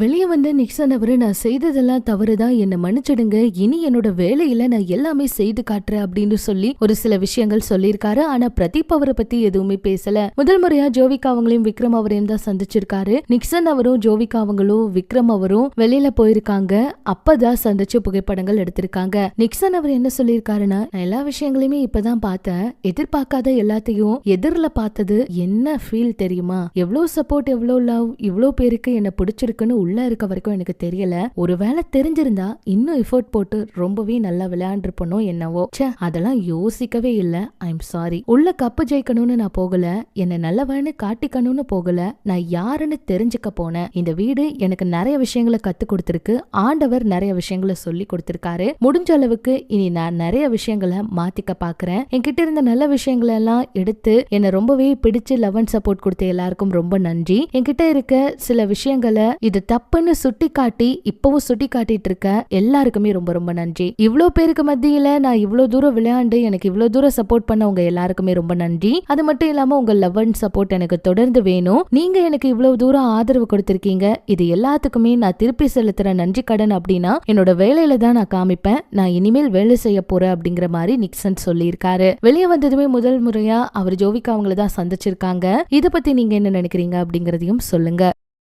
வெளியே வந்த நிக்சன் அவரு நான் செய்ததெல்லாம் தவறுதான் என்னை மன்னிச்சிடுங்க. இனி என்னோட வேலையில நான் எல்லாமே செய்து காட்டுறேன் அப்படின்னு சொல்லி ஒரு சில விஷயங்கள் சொல்லியிருக்காரு. ஆனா பிரதீப் அவரை பத்தி எதுவுமே பேசல. முதல் முறையா ஜோவிகா அவங்களையும் விக்ரம் அவரையும் தான் சந்திச்சிருக்காரு. நிக்சன் அவரும் ஜோவிகா அவங்களும் விக்ரம் அவரும் வெளியில போயிருக்காங்க. அப்பதான் சந்திச்சு புகைப்படங்கள் எடுத்திருக்காங்க. நிக்சன் அவர் என்ன சொல்லியிருக்காருன்னா நான் எல்லா விஷயங்களையுமே இப்பதான் பார்த்தேன். எதிர்பார்க்காத எல்லாத்தையும் எதிரில பார்த்தது என்ன ஃபீல் தெரியுமா? எவ்வளவு சப்போர்ட் எவ்வளவு லவ் இவ்வளவு பேருக்கு என்ன பிடிச்சிருக்குன்னு உள்ள இருக்க வரைக்கும் எனக்கு தெரியல. ஒருவேளை தெரிஞ்சிருந்தா இன்னும் எஃபோர்ட் போட்டு ரொம்பவே நல்லா விளையாண்டுருப்பனோ என்னவோ. ச்சே அதெல்லாம் யோசிக்கவே இல்லை. ஐம் சாரி உள்ள கப்பு ஜெயிக்கணும்னு நான் போகல. என்ன நல்லவன்னு காட்டிக்கணும்னு போகல. நான் யாருன்னு தெரிஞ்சுக்க போனேன். இந்த வீடு எனக்கு நிறைய விஷயங்களை கத்து கொடுத்துருக்கு. ஆண்டவர் நிறைய விஷயங்களை சொல்லி கொடுத்திருக்காரு. முடிஞ்ச அளவுக்கு இனி நான் நிறைய விஷயங்களை மாத்திக்க பாக்குறேன். என்கிட்ட இருந்த நல்ல விஷயங்களை எல்லாம் எடுத்து என்னை ரொம்பவே பிடிச்சு லவ் அண்ட் சப்போர்ட் கொடுத்த எல்லாருக்கும் ரொம்ப நன்றி. என்கிட்ட இருக்க சில விஷயங்களை இது தப்புன்னு சுட்டி காட்டி இப்பவும் சுட்டி காட்டிட்டு இருக்க எல்லாருக்குமே ரொம்ப ரொம்ப நன்றி. இவ்வளோ பேருக்கு மத்தியில நான் இவ்வளோ தூரம் விளையாண்டு எனக்கு இவ்வளோ தூரம் சப்போர்ட் பண்ண உங்க எல்லாருக்குமே ரொம்ப நன்றி. அது மட்டும் இல்லாம உங்க லவ் அண்ட் சப்போர்ட் எனக்கு தொடர்ந்து வேணும். நீங்க எனக்கு இவ்வளவு தூரம் ஆதரவு கொடுத்திருக்கீங்க. இது எல்லாத்துக்குமே நான் திருப்பி செலுத்துற நன்றி கடன் அப்படின்னா என்னோட வேலையில தான் நான் காமிப்பேன். நான் இனிமேல் வேலை செய்ய போறேன் அப்படிங்கிற மாதிரி நிக்சன் சொல்லியிருக்காரு. வெளியே வந்ததுமே முதல் முறையா அவர் ஜோவிகா அவங்கள தான் சந்திச்சிருக்காங்க. இதை பத்தி நீங்க என்ன நினைக்கிறீங்க அப்படிங்கறதையும் சொல்லுங்க.